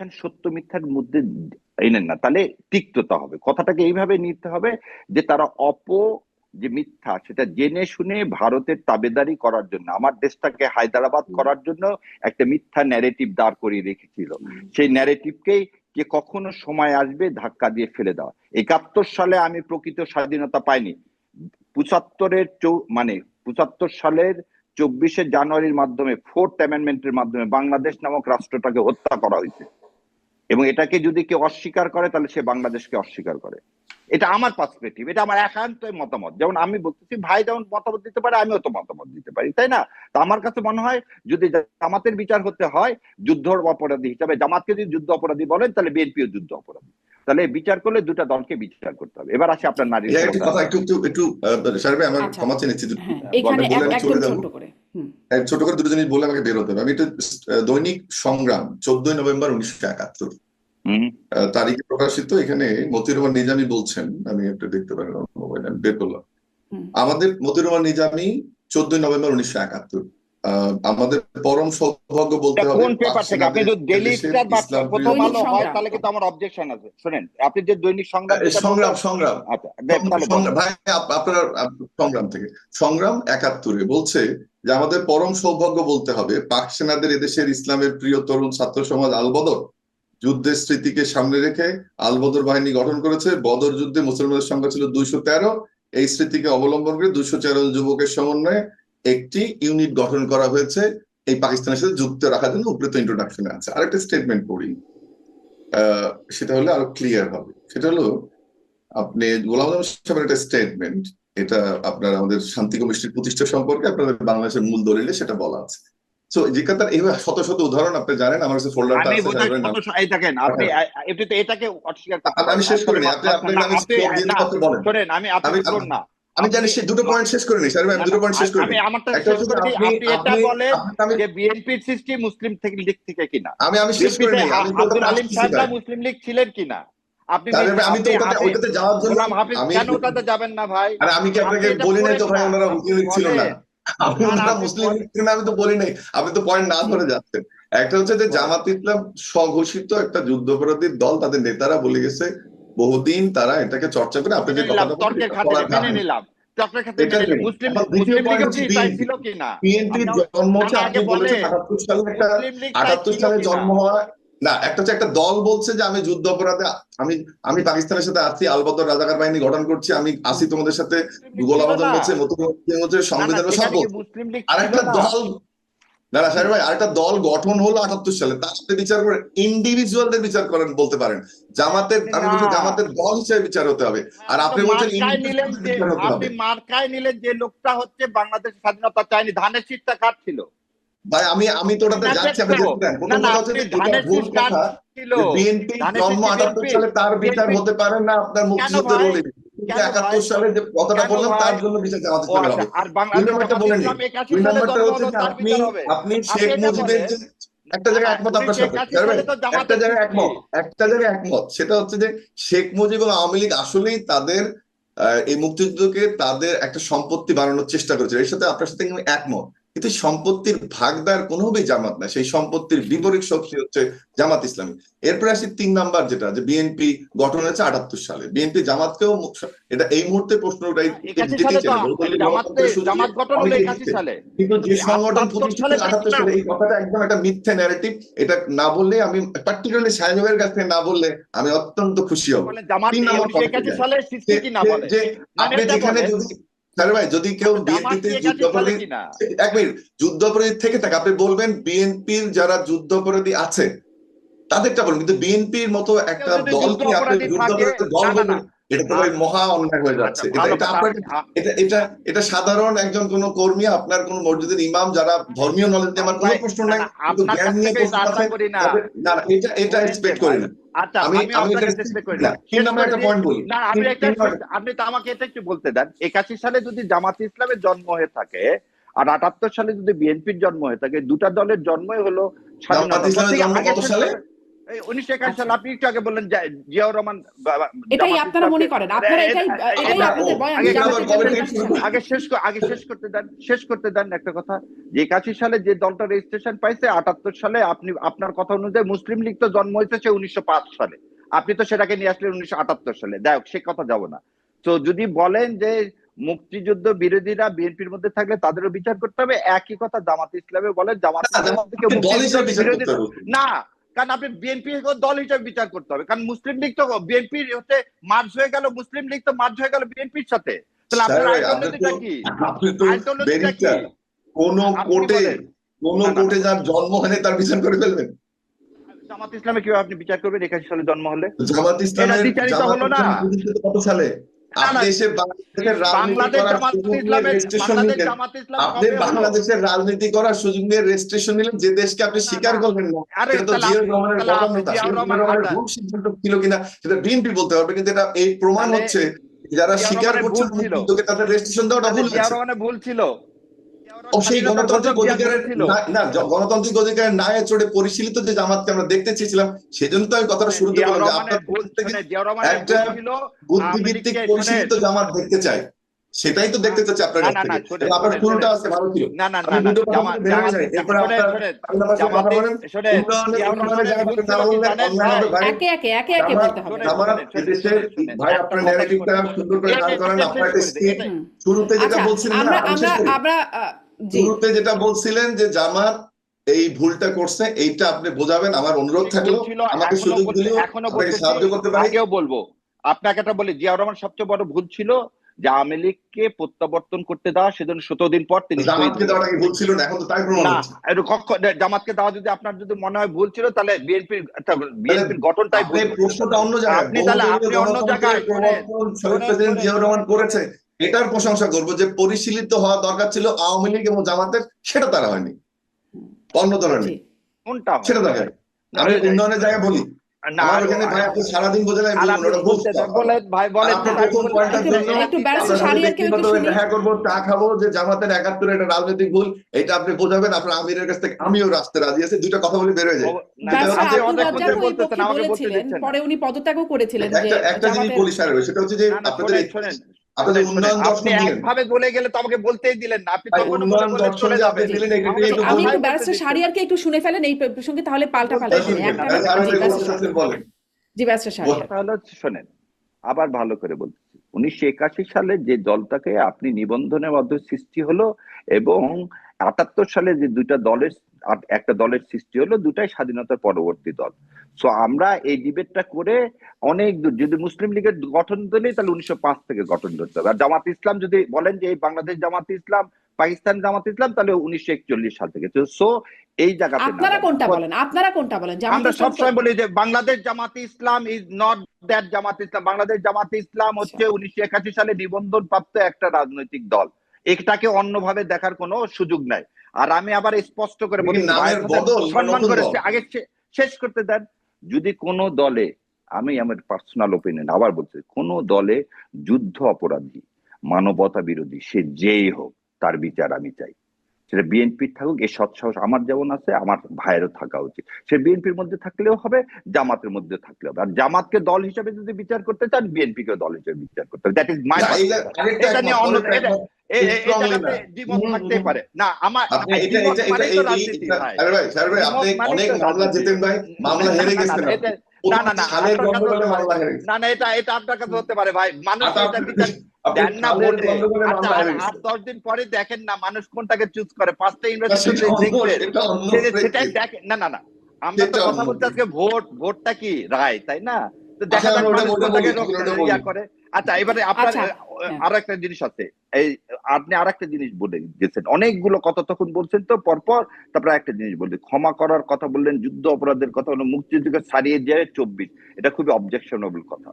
এখানে সত্য মিথ্যার মধ্যে এনেন না। তাহলে তিক্ততা হবে। কথাটাকে এইভাবে নিতে হবে যে তারা অপ যে মিথ্যা সেটা জেনে শুনে ভারতের তাবেদারি করার জন্য আমার দেশটাকে হায়দ্রাবাদ করার জন্য একটা মিথ্যা ন্যারেটিভ দাঁড় করিয়ে রেখেছিল। সেই ন্যারেটিভকেই যে কখনো সময় আসবে ধাক্কা দিয়ে ফেলে দেওয়া। একাত্তর সালে আমি প্রকৃত স্বাধীনতা পাইনি। পঁচাত্তরের চৌ- মানে পঁচাত্তর সালের চব্বিশে জানুয়ারির মাধ্যমে ফোর্থ অ্যামেন্ডমেন্টের মাধ্যমে বাংলাদেশ নামক রাষ্ট্রটাকে হত্যা করা হয়েছে। এবং এটাকে যদি কেউ অস্বীকার করে তাহলে সে বাংলাদেশকে অস্বীকার করে। এটা আমার পার্সপেক্টিভ এটা আমার একান্ত মতামত। যেমন আমি বলতেছি ভাই যেমন মতামত দিতে পারে আমিও তো মতামত দিতে পারি তাই না? তো আমার কাছে মনে হয় যদি জামাতের বিচার হতে হয় যুদ্ধ অপরাধী হিসাবে জামাতকে যদি যুদ্ধ অপরাধী বলেন তাহলে বিএনপিও যুদ্ধ অপরাধী। তাহলে বিচার করলে দুটা দলকে বিচার করতে হবে। এবার আসি আপনার নারী কথা একটু একটু আমার আচ্ছা। ক্ষমা চেয়ে নিচ্ছি হ্যাঁ এখানে একদম ছোট করে। ছোট করে দুটো জিনিস বলে আমাকে বের হতে হবে। আমি একটু দৈনিক সংগ্রাম চোদ্দই নভেম্বর উনিশশো একাত্তর। তারিখে প্রকাশিত এখানে মতিউর রহমান নিজামী বলছেন আমি একটু দেখতে পারেন মোবাইল আমি বের করলাম। আমাদের মতিউর রহমান নিজামী চোদ্দই নভেম্বর উনিশশো একাত্তর। আহ, আমাদের পরম সৌভাগ্য বলতে হবে কোন পেপার থেকে? আপনি যদি ডেইলি স্টার বা প্রথম আলো হয় সংগ্রাম। তাহলে কিন্তু আমার অবজেকশন আছে। শুনেন আপনি যে দৈনিক সংগ্রাম সংগ্রাম সংগ্রাম। আচ্ছা ভাই আপনার সংগ্রাম থেকে। সংগ্রাম একাত্তরে বলছে যে আমাদের পরম সৌভাগ্য বলতে হবে, পাক সেনাদের এদেশের ইসলামের প্রিয় তরুণ ছাত্র সমাজ আলবদর যুদ্ধের স্মৃতিকে সামনে রেখে আলবদর বাহিনী গঠন করেছে। বদর যুদ্ধে মুসলমানদের সংখ্যা ছিল দুইশো তেরো। এই স্মৃতিকে অবলম্বন করে দুইশো তেরো যুবকের সমন্বয়ে একটি ইউনিট গঠন করা হয়েছে। এই পাকিস্তানের সাথে যুক্ত রাখার জন্য উপরে তো ইন্ট্রোডাকশনে আছে। আরেকটা স্টেটমেন্ট পড়ি। সেটা হলে আরও ক্লিয়ার হবে। সেটা হলো, আপনি গোলাম সাহেবের একটা স্টেটমেন্ট এটা আপনার আমাদের শান্তি কমিটির প্রতিষ্ঠা সম্পর্কে আপনাদের বাংলাদেশের মূল দলিলে সেটা বলা আছে। এইভাবে শত শত উদাহরণ আপনি জানেন আমার কাছে ফোল্ডারটা আমি আছে দেখেন আপনি তো এটাকে অস্বীকার আমি- আমি শেষ করিনি আপনি আমি আপনি- স্কোপ দিয়ে কথা বলেন। শোনেন আমি আপনি আমি- শুনুন না। আমি জানি সে দুটো পয়েন্ট শেষ করিনি স্যার আমি দুটো পয়েন্ট শেষ করিনি। আমি আমারটা শেষ হচ্ছে আপনি এটা বলেন যে বিএনপির সৃষ্টি মুসলিম থেকে লীগ থেকে কিনা আমি আমি শেষ করিনি আমি আব্দুল আলিম ভাই। মুসলিম লীগ ছিলেন কিনা? আপনি আমি তো ওটাতে যাওয়ার জন্য আমি কেন ওটাতে যাবেন না ভাই? আরে আমি কি আপনাকে বলি নাই তো ভাই ওনারা মুসলিম লীগ ছিল না? ওনারা মুসলিম লীগ ছিল না আমি তো বলি নাই। আপনি তো পয়েন্ট না ধরে যাচ্ছেন। একটা হচ্ছে যে জামাত ইসলাম স্বঘোষিত একটা যুদ্ধাপরাধীর দল তাদের নেতারা বলে গেছে বহুদিন তারা এটাকে চর্চা করে আপনি যে মেনে নিলাম জন্ম হচ্ছে আপনি বলেছেন। আটাত্তর সালে? জন্ম হওয়া না একটা হচ্ছে একটা দল বলছে যে আমি যুদ্ধ অপরাধে আমি আমি পাকিস্তানের সাথে আছি আলবদর রাজাকার বাহিনী গঠন করছি আমি আসি তোমাদের সাথে মুসলিম লীগ গোলাম ছিল আজম না। বলছে নতুন হচ্ছে না, না, সংবিধান সব আর একটা দল না সাহেব ভাই আরেকটা দল গঠন হলো আটাত্তর সালে তার সাথে বিচার করেন ইন্ডিভিজুয়ালদের বিচার করেন বলতে পারেন। জামাতের আমি বলছি জামাতের দল হিসেবে বিচার হতে হবে। আর আপনি বলছেন আপনি মার্কায় নিলেন যে লোকটা হচ্ছে বাংলাদেশ স্বাধীনতা চায়নি ধানের শীতটা কার ছিল? ভাই আমি আমি তো ওটাতে যাচ্ছি আপনি দেখো, দেখতে প্রথম কথা হচ্ছে আপনি যে যেটা ধানের ভুল কথা বিএনপি জন্ম আটাত্তর সালে তার বিচার হতে পারে না আপনার মুক্তিযুদ্ধের ভাই? রোলে একাত্তর সালে যে কথাটা বললাম তার জন্য বিচার আচ্ছা, হবে দুই নম্বরটা বলে নিন। দুই নম্বরটা হচ্ছে যে আপনি আপনি শেখ মুজিবের যে একটা জায়গায় একমত আপনার সাথে একটা জায়গায় একমত একটা জায়গায় একমত। সেটা হচ্ছে যে শেখ মুজিব এবং আওয়ামী লীগ আসলেই তাদের আহ, এই মুক্তিযুদ্ধকে তাদের একটা সম্পত্তি বানানোর চেষ্টা করেছে এর সাথে আপনার সাথে একমত। কিন্তু সম্পত্তির ভাগদার কোনোভাবেই জামাত না সেই সম্পত্তির বিপরীত শক্তি হচ্ছে জামাত ইসলামী। এরপরে আসি তিন নাম্বার যেটা যে বিএনপি গঠন হয়েছে আটাত্তর সালে। বিএনপি জামাতকেও এটা এই মুহূর্তে সালে কিন্তু যে সংগঠন 78 আটাত্তর সালে এই কথাটা একদম একটা মিথ্যে ন্যারেটিভ এটা না বললে আমি পার্টিকুলারলি সাহেবের কাছ থেকে না বললে আমি অত্যন্ত খুশি হব। তিন নম্বর যে মানে আপনি যেখানে যদি স্যার ভাই যদি কেউ বিএনপিতে যুদ্ধাপরাধী এক মিনিট যুদ্ধাপরাধী থেকে থাকে আপনি বলবেন বিএনপির যারা যুদ্ধাপরাধী আছে তাদেরটা বলুন কিন্তু বিএনপির মতো একটা দল দলকে আপনি যুদ্ধাপরাধী দল বলবেন। এটা তো ভাই মহা অন্যায় হয়ে যাচ্ছে। এটা এটা সাধারণ একজন কোন কর্মী আপনার কোন মসজিদের ইমাম যারা ধর্মীয় নলেজ আমার কোনো প্রশ্ন নাই কিন্তু জ্ঞান নিয়ে প্রশ্ন আছে না। এটা এটা এক্সপেক্ট করি না আচ্ছা আমি আমি আমি এটা কাছে করি না না তিন নম্বর একটা পয়েন্ট বলি। না আমি একটা আপনি তো আমাকে এটা একটু বলতে দেন একাশি সালে যদি জামাত ইসলামের জন্ম হয়ে থাকে আর আটাত্তর সালে যদি বিএনপির জন্ম হয়ে থাকে দুটা দলের জন্মই হলো স্বাধীনতা। জামাত ইসলামের জন্ম কত সালে? উনিশশো একাশি আচ্ছা। আপনি একটু আগে বললেন জিয়াউর রহমান এটাই আপনারা মনে করেন। আপনারা এটাই এটাই আপনাদের বয়ান। আগে শেষ আগে শেষ করতে দেন। শেষ করতে দেন একটা কথা। যে একাশি সালে যে দলটা রেজিস্ট্রেশন পাইছে আটাত্তর সালে আপনি আপনার কথা অনুযায়ী মুসলিম লীগ তো জন্ম হয়েছে উনিশশো পাঁচ সালে। আপনি তো সেটাকে নিয়ে আসলেন উনিশশো আটাত্তর সালে। দেখ সে কথা যাব না। তো যদি বলেন যে মুক্তিযুদ্ধ বিরোধীরা বিএনপির মধ্যে থাকলে তাদেরও বিচার করতে হবে একই কথা জামাত ইসলামে বলেন জামাত না, কারণ আপনি বিএনপি দল হিসেবে বিচার করতে হবে। কারণ মুসলিম লীগ তো বিএনপি হচ্ছে মার্চ হয়ে গেল মুসলিম লীগ তো মার্চ হয়ে গেল বিএনপির সাথে। কোন কোর্টে কোন কোর্টে যার জন্ম হয়নি তার বিচার করে ফেলবেন। জামাত ইসলামে কীভাবে আপনি বিচার করবেন? একাশি সালে জন্ম হলে? জামাত ইসলামের হলো না। কত সালে? বাংলাদেশের রাজনীতি করার সুযোগ নিয়ে রেজিস্ট্রেশন নিলেন। যে দেশকে আপনি স্বীকার। করলেন না। ভুল সিদ্ধান্ত ছিল কিনা সেটা বিএনপি বলতে পারবে কিন্তু এটা এই প্রমাণ হচ্ছে যারা স্বীকার করছে তাদের রেজিস্ট্রেশন দেওয়াটা ভুল ছিল। ও সেই গণতান্ত্রিক অধিকারের। না- না গণতান্ত্রিক অধিকারের নায়ে চড়ে পরিশীলিত যে জামাতকে আমরা দেখতে চেয়েছিলাম সেজন্য তো আমি কথাটা শুরুতে বললাম যে আপনার একটা বুদ্ধিভিত্তিক পরিশীলিত জামাত দেখতে চাই। সেটাই তো দেখতে চাচ্ছি আপনার কাছ থেকে। আপনার শুরুটা আছে ভালো ছিল। না না দুটো কথা এরপরে আপনার একে একে একে একে বলতে হবে। এদেশের শোনেন, ভাই আপনার ন্যারেটিভটা সুন্দর করে দাঁড় করেন আপনার। শুরুতে যেটা আচ্ছা বলছিলেন আমরা আমরা আমরা শুরুতে যেটা বলছিলেন যে জামাত এই ভুলটা করছে এইটা আপনি বোঝাবেন আমার অনুরোধ থাকল আমাকে সুযোগ দিলেও আপনাকে সাহায্য করতে পারি। আগেও বলব আপনাকে একটা বলি জিয়াউর রহমান সবচেয়ে বড় ভুল ছিল যে আওয়ামী লীগকে প্রত্যাবর্তন করতে দেওয়া সেজন্য সতেরো দিন পর তিনি জামাতকে দেওয়াটা ভুল ছিল না এখন তো তাই প্রমাণ হচ্ছে জামাতকে দেওয়া যদি আপনার যদি মনে হয় ভুল ছিল তাহলে বিএনপির বিএনপির গঠনটাই ভুল প্রশ্নটা অন্য জায়গায় আপনি তাহলে আপনি অন্য জায়গায় শহীদ প্রেসিডেন্ট জিয়াউর রহমান করেছে এটার প্রশংসা করব যে পরিশীলিত হওয়া দরকার ছিল আওয়ামী লীগ এবং জামাতের সেটা তারা হয়নি। অন্য হয়? সেটা দেখা আমি উন্নয়নের জায়গায় বলি। সারাদিন। দেখা করব চা খাব যে জামাতের একাত্তরে এটা রাজনৈতিক ভুল এটা আপনি বোঝাবেন আপনার আমিরের কাছ থেকে আমিও রাস্তে রাজি আছি দুইটা কথা বলে বের হয়ে যায়। পরে উনি পদত্যাগও করেছিলেন একটা একটা জিনিস বলি স্যার সেটা হচ্ছে যে আপনাদের আপনাদের উন্নয়ন দর্শন একভাবে বলে গেলে তো আমাকে বলতেই দিলেন না। আপনি উন্নয়ন দর্শন যে আপনি দিলেন এটা আমাকে একটু তো আমি একটু ব্যারিস্টার বলতে একটু শুনে ফেলেন এই প্রসঙ্গে তাহলে পাল্টা পাল্টা শুনুন, শুনি একটা আরে, আরে, জি আরে, ব্যারিস্টার বলছেন, বলেন। জি ব্যারিস্টার শাহরিয়ার। কথা হলো শোনেন আবার ভালো করে বলছি। উনিশশো একাশি সালে যে দলটাকে আপনি নিবন্ধনের মাধ্যমে সৃষ্টি হলো এবং আটাত্তর সালে যে দুইটা দলের একটা দলের সৃষ্টি হলো দুটাই স্বাধীনতার পরবর্তী দল। সো আমরা এই ডিবেটটা করে অনেক দূর যদি মুসলিম লীগের গঠন দিলেই তাহলে উনিশশো পাঁচ থেকে গঠন ধরতে হবে। আর জামাত ইসলাম যদি বলেন যে এই বাংলাদেশ জামাত ইসলাম পাকিস্তান জামাত ইসলাম তাহলে উনিশশো একচল্লিশ সাল থেকে। সো এই জায়গাতে আপনারা কোনটা বলেন? আপনারা কোনটা বলেন? আমরা সবসময় বলি যে Bangladesh Jamaat Islam is not that Jamaat Islam. Bangladesh Jamaat Islam হচ্ছে উনিশশো একাশি সালে নিবন্ধন প্রাপ্ত একটা রাজনৈতিক দল। এটাকে অন্যভাবে দেখার কোনো সুযোগ নাই। আর আমি আবার স্পষ্ট করে বলি সম্মান করে আগে শেষ করতে দেন। যদি কোন দলে আমি আমার পার্সোনাল ওপিনিয়ন আবার বলছি কোন দলে যুদ্ধ অপরাধী মানবতা বিরোধী সে যেই হোক তার বিচার আমি চাই। সেটা বিএনপির থাকুক এই সৎসাহস আমার যেমন আছে আমার ভাইয়েরও থাকা উচিত। সে বিএনপির মধ্যে থাকলেও হবে জামাতের মধ্যে থাকলেও হবে। আর জামাতকে দল হিসেবে যদি বিচার করতে চান বিএনপি কে দল হিসেবে বিচার করতে হবে। দ্যাট ইজ মাই এটা নিয়ে অন্য না। না মামলা হেরে না, না, গেছেন এটা এটা আপনার কাছে হতে পারে ভাই। মানুষ দেন না ভোটে আচ্ছা আর। দশ দিন পরে দেখেন না মানুষ কোনটাকে চুজ করে। পাঁচটা না, সেটাই দেখেন না না না। আমরা তো কথা বলতে আজকে ভোট ভোটটা কি? রায় তাই না? তো দেখা আচ্ছা, যাক মানুষ কোনটাকে ইয়া করে। আচ্ছা এবারে আপনার হ্যাঁ। একটা জিনিস আছে। এই আপনি আর একটা জিনিস বলে গেছেন। অনেকগুলো কথা তখন বলছেন তো পরপর তারপরে একটা জিনিস বললেন ক্ষমা করার কথা বললেন যুদ্ধ অপরাধের কথা মুক্তিযুদ্ধকে ছাড়িয়ে যায় চব্বিশ। এটা খুবই অবজেকশনেবল কথা।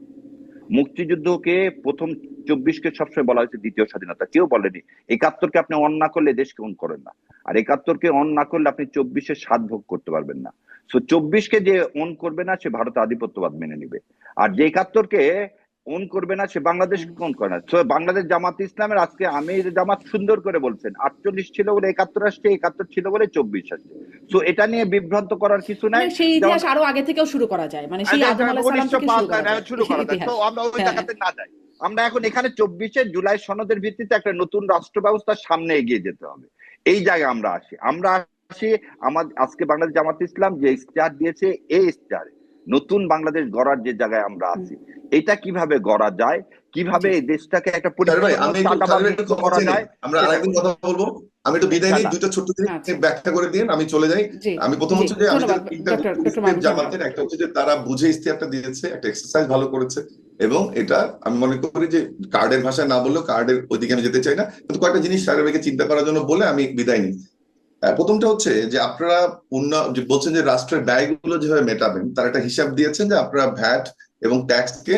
মুক্তিযুদ্ধকে প্রথম চব্বিশকে সবসময় বলা হয়েছে দ্বিতীয় স্বাধীনতা। কেউ বলেনি। একাত্তরকে আপনি অন না করলে দেশকে অন করেন না। আর একাত্তরকে অন না করলে আপনি চব্বিশের স্বাদ ভোগ করতে পারবেন না। সো চব্বিশকে যে অন করবে না সে ভারত আধিপত্যবাদ মেনে নিবে। আর যে একাত্তরকে অন করবে না সে বাংলাদেশ কোন করে না। তো বাংলাদেশ জামাত ইসলামের আজকে আমির জামাত সুন্দর করে বলছেন আটচল্লিশ ছিল বলে একাত্তর আসছে একাত্তর ছিল বলে চব্বিশ আসছে। তো এটা নিয়ে বিভ্রান্ত করার কিছু নাই। মানে সেই ইতিহাস আরও আগে থেকেও শুরু করা যায়। মানে সেই আদম আলাইহিস সালাম শুরু করা যায়। তো আমরা ওই হ্যাঁ। জায়গাতে না যাই। আমরা এখন এখানে চব্বিশে জুলাই সনদের ভিত্তিতে একটা নতুন রাষ্ট্র ব্যবস্থার সামনে এগিয়ে যেতে হবে। এই জায়গায় আমরা আসি। আমরা আসি আমাদের আজকে বাংলাদেশ জামাত ইসলাম যে ইস্তার দিয়েছে এই ইস্তারে নতুন বাংলাদেশ গড়ার যে জায়গায় আমরা আছি। এটা কীভাবে গড়া যায়? কীভাবে এই দেশটাকে একটা কথা করা যায়? আমরা আরেকদিন কথা বলব। আমি একটু বিদায় নিই। দুটো ছোট্ট জিনিস আচ্ছা। ব্যাখ্যা করে দিন আমি চলে যাই। আমি প্রথম হচ্ছে যে তিনটা মাহমুদ জামাতের একটা হচ্ছে যে তারা বুঝে ইস্তিহারটা দিয়েছে একটা এক্সারসাইজ ভালো করেছে এবং এটা আমি মনে করি যে কার্ডের ভাষায় না বললেও কার্ডের ওইদিকে আমি যেতে চাই না। কিন্তু কয়েকটা জিনিস স্যারের চিন্তা করার জন্য বলে আমি বিদায় নিই। প্রথমটা হচ্ছে যে আপনারা উন্নয়ন যে বলছেন যে রাষ্ট্রের ব্যয়গুলো যেভাবে মেটাবেন তার একটা হিসাব দিয়েছেন যে আপনারা ভ্যাট এবং ট্যাক্সকে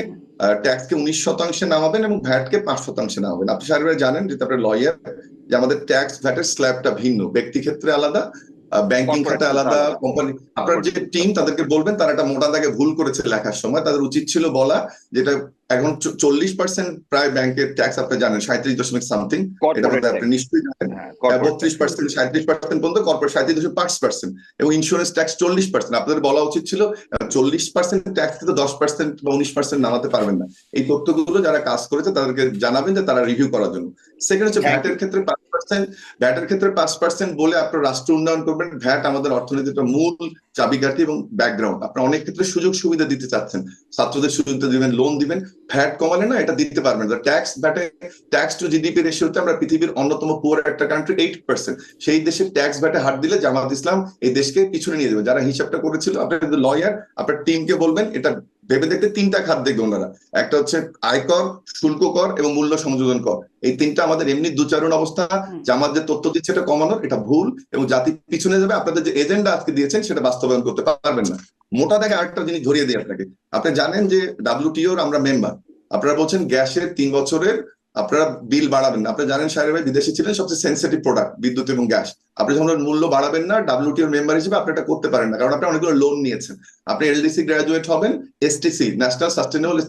ট্যাক্সকে উনিশ শতাংশে নামাবেন এবং ভ্যাটকে পাঁচ শতাংশে নামাবেন। আপনি সাহেবের জানেন যে তারপরে লয়ার যে আমাদের ট্যাক্স ভ্যাটের স্ল্যাবটা ভিন্ন ব্যক্তি ক্ষেত্রে আলাদা ব্যাংকিং খাতে আলাদা। কোম্পানি আপনার যে টিম তাদেরকে বলবেন তারা একটা মোটা দাগে ভুল করেছে লেখার সময়। তাদের উচিত ছিল বলা যেটা এখন চল্লিশ পার্সেন্ট প্রায় ব্যাংকের ট্যাক্স আপনি জানেন সাঁত্রিশ দশমিক সামথিং এটা আপনি নিশ্চয়ই জানেন। হ্যাঁ, বত্রিশ পার্সেন্ট সাঁত্রিশ পার্সেন্ট পর্যন্ত কর্পোরেট সাঁত্রিশ দশমিক পাঁচ পার্সেন্ট এবং ইন্স্যুরেন্স ট্যাক্স চল্লিশ পার্সেন্ট আপনাদের বলা উচিত ছিল চল্লিশ পার্সেন্ট ট্যাক্স থেকে দশ পার্সেন্ট বা উনিশ পার্সেন্ট নামাতে পারবেন না। এই তথ্যগুলো যারা কাজ করেছে তাদেরকে জানাবেন যে তারা রিভিউ করার জন্য। সেকেন্ড হচ্ছে. ভ্যাটের ক্ষেত্রে পার্সেন্ট ক্ষেত্রে পাঁচ পার্সেন্ট বলে আপনার রাষ্ট্র উন্নয়ন করবেন। ভ্যাট আমাদের অর্থনীতির একটা মূল চাবিকাঠি এবং ব্যাকগ্রাউন্ড আপনার অনেক ক্ষেত্রে সুযোগ সুবিধা দিতে চাচ্ছেন। ছাত্রদের দিবেন লোন দিবেন। ভ্যাট কমালে না এটা দিতে পারবেন ট্যাক্স ভ্যাটে ট্যাক্স টু জিডিপি রেশিওতে আমরা পৃথিবীর অন্যতম পুয়ার একটা কান্ট্রি এইট পার্সেন্ট সেই দেশে ট্যাক্স ভ্যাটে হাত দিলে জামাত ইসলাম এই দেশকে পিছনে নিয়ে যাবে। যারা হিসাবটা করেছিল আপনার লয়ার আপনার টিমকে বলবেন, এটা ভেবে দেখতে তিনটা খাত দেখবে ওনারা একটা হচ্ছে আয়কর শুল্ক কর এবং মূল্য সংযোজন কর। এই তিনটা আমাদের এমনি দুচারণ অবস্থা। যে আমার যে তথ্য দিচ্ছে এটা কমানোর এটা ভুল এবং জাতি পিছনে যাবে। আপনাদের যে এজেন্ডা আজকে দিয়েছেন সেটা বাস্তবায়ন করতে পারবেন না। মোটা দেখে আরেকটা জিনিস ধরিয়ে দিই আপনাকে। আপনি জানেন যে ডাব্লিউটিওর আমরা মেম্বার আপনারা বলছেন গ্যাসের তিন বছরের আপনারা বিল বাড়াবেন না। আপনি জানেন সাহেব ভাই বিদেশে ছিলেন সবচেয়ে সেন্সিটিভ প্রোডাক্ট বিদ্যুৎ এবং গ্যাস। আপনি যখন মূল্য বাড়াবেন না ডাব্লিউটিওর মেম্বার হিসেবে আপনি এটা করতে পারেন না কারণ আপনি অনেকগুলো লোন নিয়েছেন। আপনি এলডিসি গ্রাজুয়েট হবেন STC national sustainable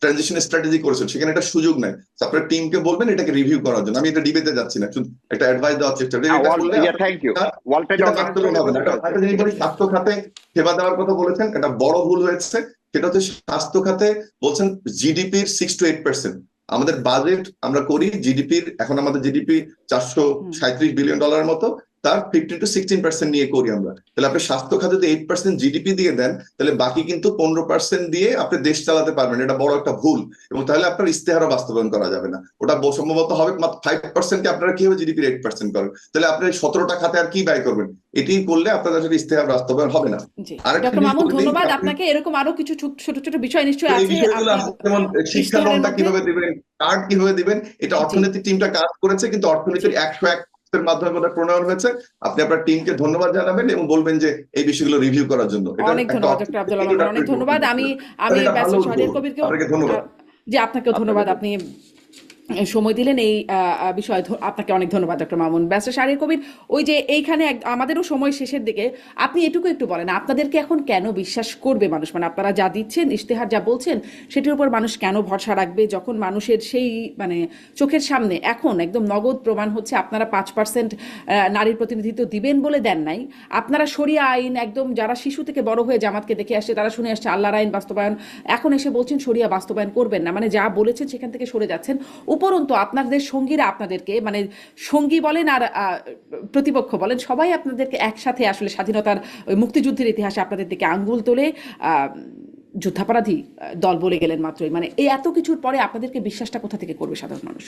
transition strategy করেছেন সেখানে একটা সুযোগ নাই। আপনার টিমকে বলবেন এটাকে রিভিউ করার জন্য। আমি এটা ডিবেতে যাচ্ছি না একটা অ্যাডভাইস দেওয়ার চেষ্টা এটা এটা- এটা বলি, স্বাস্থ্য খাতে সেবা দেওয়ার কথা বলেছেন একটা বড় ভুল হয়েছে সেটা হচ্ছে স্বাস্থ্য খাতে বলছেন জিডিপির সিক্স টু এইট পার্সেন্ট আমাদের বাজেট আমরা করি জিডিপির এখন আমাদের জিডিপি চারশো সাঁত্রিশ বিলিয়ন ডলারের মতো। তার ফিফটিন টু সিক্সটিন পার্সেন্ট নিয়ে করি আমরা। তাহলে আপনি স্বাস্থ্য খাতে যদি এইট পার্সেন্ট জিডিপি দিয়ে দেন তাহলে বাকি কিন্তু পনেরো পার্সেন্ট দিয়ে আপনি দেশ চালাতে পারবেন। এটা বড় একটা ভুল। এবং তাহলে আপনার ইস্তেহারও বাস্তবায়ন করা যাবে না। ওটা সম্ভবত হবে মাত্র ফাইভ পার্সেন্টকে আপনারা কীভাবে জিডিপির এইট পার্সেন্ট করেন? তাহলে আপনি সতেরোটা খাতে আর কি ব্যয় করবেন? এটি করলে আপনার আসলে ইস্তেহার বাস্তবায়ন হবে না। ডক্টর মামুন ধন্যবাদ আপনাকে। এরকম আরও কিছু ছোট ছোট বিষয় নিশ্চয়ই আছে। যেমন শিক্ষা লোনটা কীভাবে দিবেন কার্ড কীভাবে দিবেন এটা অর্থনৈতিক টিমটা কাজ করেছে কিন্তু অর্থনীতির একশো এক মাধ্যমে বোধহয় প্রণয়ন হয়েছে। আপনি আপনার টিমকে ধন্যবাদ জানাবেন এবং বলবেন যে এই বিষয়গুলো রিভিউ করার জন্য। অনেক ধন্যবাদ ডক্টর আব্দুল অনেক ধন্যবাদ। আমি আমি এটা যে আপনাকেও ধন্যবাদ। আপনি সময় দিলেন এই বিষয়ে আপনাকে অনেক ধন্যবাদ, ডক্টর মামুন। ব্যস্ত শারীর কবির, ওই যে এইখানে আমাদেরও সময় শেষের দিকে, আপনি এটুকু একটু বলেন, আপনাদেরকে এখন কেন বিশ্বাস করবে মানুষ? মানে আপনারা যা দিচ্ছেন, ইশতেহার যা বলছেন, সেটির উপর মানুষ কেন ভরসা রাখবে? যখন মানুষের সেই মানে চোখের সামনে এখন একদম নগদ প্রমাণ হচ্ছে, আপনারা পাঁচ পার্সেন্ট নারীর প্রতিনিধিত্ব দিবেন বলে দেন নাই। আপনারা সরিয়া আইন, একদম যারা শিশু থেকে বড় হয়ে জামাতকে দেখে আসছে, তারা শুনে আসছে, আল্লাহর আইন বাস্তবায়ন, এখন এসে বলছেন সরিয়া বাস্তবায়ন করবেন না। মানে যা বলেছেন, সেখান থেকে সরে যাচ্ছেন। উপরন্তু আপনাদের সঙ্গীরা আপনাদেরকে মানে সঙ্গী বলেন আর প্রতিপক্ষ বলেন, সবাই আপনাদেরকে একসাথে আসলে স্বাধীনতার ওই মুক্তিযুদ্ধের ইতিহাসে আপনাদের দিকে আঙ্গুল তোলে যুদ্ধাপরাধী দল বলে গেলেন মাত্রই। মানে এই এত কিছুর পরে আপনাদেরকে বিশ্বাসটা কোথা থেকে করবে সাধারণ মানুষ?